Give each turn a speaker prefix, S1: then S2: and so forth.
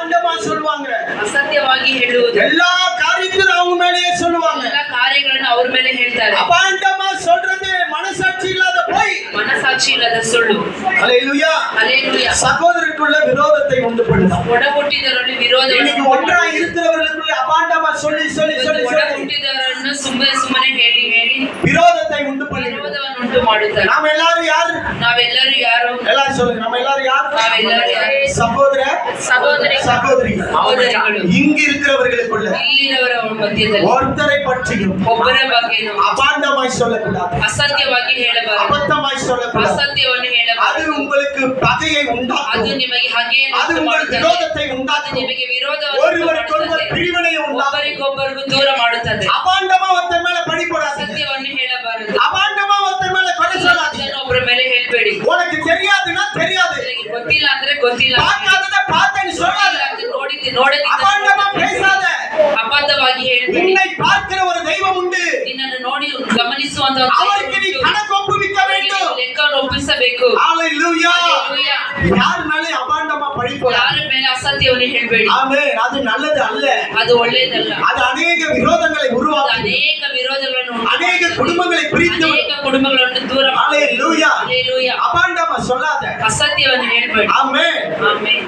S1: அண்டமா சொல்லுவாங்க
S2: ಅಸತ್ಯವಾಗಿ ಹೇಳುವುದು
S1: எல்லா காரியத்திலும் அவங்க மேலேயே சொல்லுவாங்க
S2: ಎಲ್ಲ ಕಾರ್ಯಗಳನ್ನು ಅವ್ರ ಮೇಲೆ ಹೇಳ್ತಾರೆ
S1: அபாண்டமா சொல்றது மனசாட்சி இல்லாத போய்
S2: ಮನಸಾಕ್ಷಿ ಇಲ್ಲದ ಸುಳ್ಳು
S1: அல்லேலூயா
S2: ಅಲೇಲುಯ
S1: சகோதரருக்குள்ள விரோதத்தை உண்டு பண்ணும்
S2: ಒಡ ಹುಟ್ಟಿದವರಲ್ಲಿ ವಿರೋಧವನ್ನು
S1: இன்னைக்கு
S2: ಉಂಟು
S1: ஒன்றா
S2: ಮಾಡುವುದು.
S1: இருக்கிறவர்களுக்குள்ள அபாண்டமா சொல்லி சொல்லி
S2: ಇವತ್ತು
S1: சொல்லி
S2: ಒಡ
S1: சொல்லி
S2: ಉಂಟು ಮಾಡುತ್ತಾರೆ
S1: நாம எல்லாரும் யாரு
S2: ನಾವೆಲ್ಲರೂ ಯಾರು
S1: எல்லாரும் சொல்லுங்க நம்ம எல்லாரும் யாரு
S2: நாமெல்லாரும் யாரு?
S1: சகோதர
S2: சகோதரி
S1: சகோதரி
S2: ಸಹೋದರಿಗಳು
S1: இங்க இருக்கிறவர்களுக்குள்ள
S2: ಇಲ್ಲಿರವರ ಮಧ್ಯದಲ್ಲಿ
S1: ஒருத்தரை பற்றியும்
S2: ಒಬ್ಬರ ಬಗ್ಗೆನೂ
S1: அபாண்டமாய் சொல்லக்கூடாது
S2: ಅಸತ್ಯವಾಗಿ ಹೇಳಬಾರದು
S1: அபத்தமாய் சொல்லக்கூடாது
S2: ಅಸತ್ಯವನ್ನು
S1: அது
S2: ಹೇಳಬಾರದು
S1: உங்களுக்கு பகையை
S2: ಅದು
S1: உண்டாக்கும்
S2: ನಿಮಗೆ ಹಾಗೆಯನ್ನು
S1: அது
S2: ಉಂಟು
S1: உங்களுக்கு
S2: ಮಾಡುತ್ತದೆ
S1: விரோதத்தை
S2: ಅದು
S1: உண்டாக்கும்
S2: ನಿಮಗೆ ವಿರೋಧವನ್ನು ಉಂಟು
S1: ஒருவருக்கொருவர்
S2: ಮಾಡುತ್ತದೆ.
S1: பிரிவினையை உண்டாக்கும்
S2: ಒಬ್ಬರಿಗೊಬ್ಬರಿಗೂ ದೂರ ಮಾಡುತ್ತದೆ
S1: அபாண்டமா ஒருத்தர் மேல பழி போடாதீங்க
S2: ಸತ್ಯವನ್ನು ಹೇಳಬಾರದು
S1: உனக்கு தெரியாதுன்னா தெரியாது
S2: ಗೊತ್ತಿಲ್ಲ ಅಂದ್ರೆ ಗೊತ್ತಿಲ್ಲ
S1: பார்க்காதத பார்த்தேன்னு சொல்லாத
S2: ನೋಡಿದ್ದು ನೋಡದಿದ್ದ
S1: அபாண்டமா பேசாத
S2: ಅಬದ್ಧವಾಗಿ ಹೇಳ್ಬೇಡಿ
S1: உன்னை பார்க்கிற ஒரு தெய்வம் உண்டு
S2: ನಿನ್ನನ್ನು ನೋಡಿ ಗಮನಿಸುವಂತ
S1: அவருக்கு நீ கணக்கு ஒப்புவிக்க வேண்டும்
S2: ಲೆಕ್ಕವನ್ನು ಒಪ್ಪಿಸಬೇಕು
S1: ஹalleluya
S2: Hallelujah.
S1: யார் மேல அபாண்டமா பழி போட
S2: ಯಾರ ಮೇಲೆ ಅಸತ್ಯವನ್ನು ಹೇಳ್ಬೇಡಿ
S1: ஆமென் அது நல்லது அல்ல
S2: ಅದು ಒಳ್ಳೇದಲ್ಲ
S1: அது ಅநೇக விரோதங்களை
S2: ಅದು
S1: உருவாக்கும்
S2: ಅನೇಕ ವಿರೋಧಗಳನ್ನು
S1: ಅನೇಕ ಕುಟುಂಬங்களை ಪ್ರೀತಿ
S2: ಅನೇಕ ಕುಟುಂಬಗಳನ್ನು ದೂರ
S1: ஹalleluya
S2: ஹalleluya
S1: அபாண்டமா சொல்லாத.
S2: அசத்தியவன் ஏற்படு
S1: ஆமென். ஆமென்.